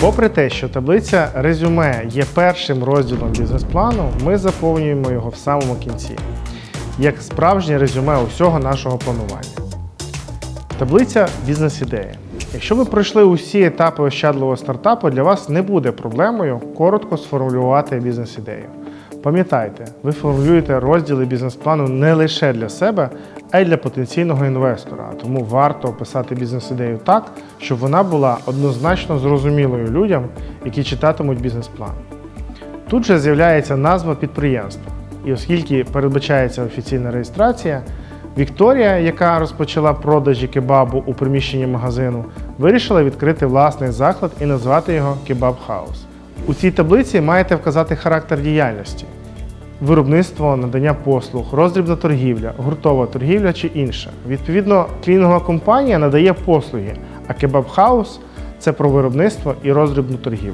Попри те, що таблиця резюме є першим розділом бізнес-плану, ми заповнюємо його в самому кінці, як справжнє резюме усього нашого планування. Таблиця бізнес-ідеї. Якщо ви пройшли усі етапи ощадливого стартапу, для вас не буде проблемою коротко сформулювати бізнес-ідею. Пам'ятайте, ви формулюєте розділи бізнес-плану не лише для себе, а й для потенційного інвестора. Тому варто описати бізнес-ідею так, щоб вона була однозначно зрозумілою людям, які читатимуть бізнес-план. Тут же з'являється назва підприємства. І оскільки передбачається офіційна реєстрація, Вікторія, яка розпочала продажі кебабу у приміщенні магазину, вирішила відкрити власний заклад і назвати його Кебаб Хаус. У цій таблиці маєте вказати характер діяльності: виробництво, надання послуг, роздрібна торгівля, гуртова торгівля чи інше. Відповідно, клінінгова компанія надає послуги, а Кебаб Хаус це про виробництво і роздрібну торгівлю.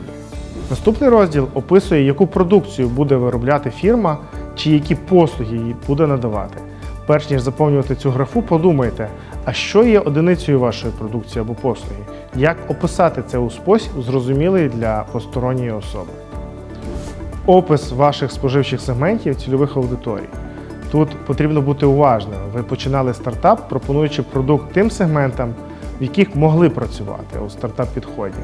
Наступний розділ описує, яку продукцію буде виробляти фірма чи які послуги їй буде надавати. Перш ніж заповнювати цю графу, подумайте, а що є одиницею вашої продукції або послуги? Як описати це у спосіб, зрозумілий для посторонньої особи? Опис ваших споживчих сегментів цільових аудиторій. Тут потрібно бути уважним. Ви починали стартап, пропонуючи продукт тим сегментам, в яких могли працювати у стартап-підході.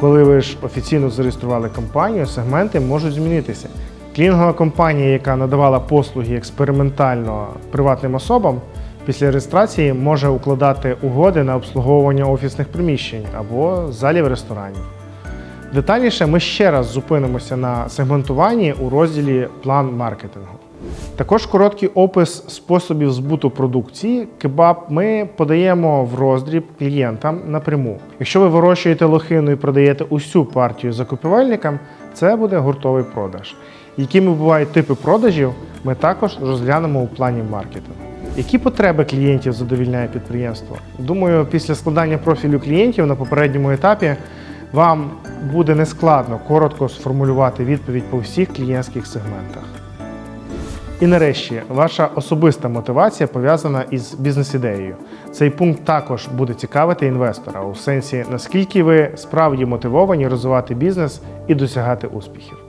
Коли ви ж офіційно зареєстрували компанію, сегменти можуть змінитися. Клінгова компанія, яка надавала послуги експериментально приватним особам, після реєстрації може укладати угоди на обслуговування офісних приміщень або залів ресторанів. Детальніше ми ще раз зупинимося на сегментуванні у розділі План маркетингу. Також короткий опис способів збуту продукції кебаб ми подаємо в роздріб клієнтам напряму. Якщо ви вирощуєте лохину і продаєте усю партію закупівельникам, це буде гуртовий продаж. Якими бувають типи продажів, ми також розглянемо у плані маркетингу. Які потреби клієнтів задовільняє підприємство? Думаю, після складання профілю клієнтів на попередньому етапі вам буде нескладно коротко сформулювати відповідь по всіх клієнтських сегментах. І нарешті, ваша особиста мотивація пов'язана із бізнес-ідеєю. Цей пункт також буде цікавити інвестора у сенсі, наскільки ви справді мотивовані розвивати бізнес і досягати успіхів.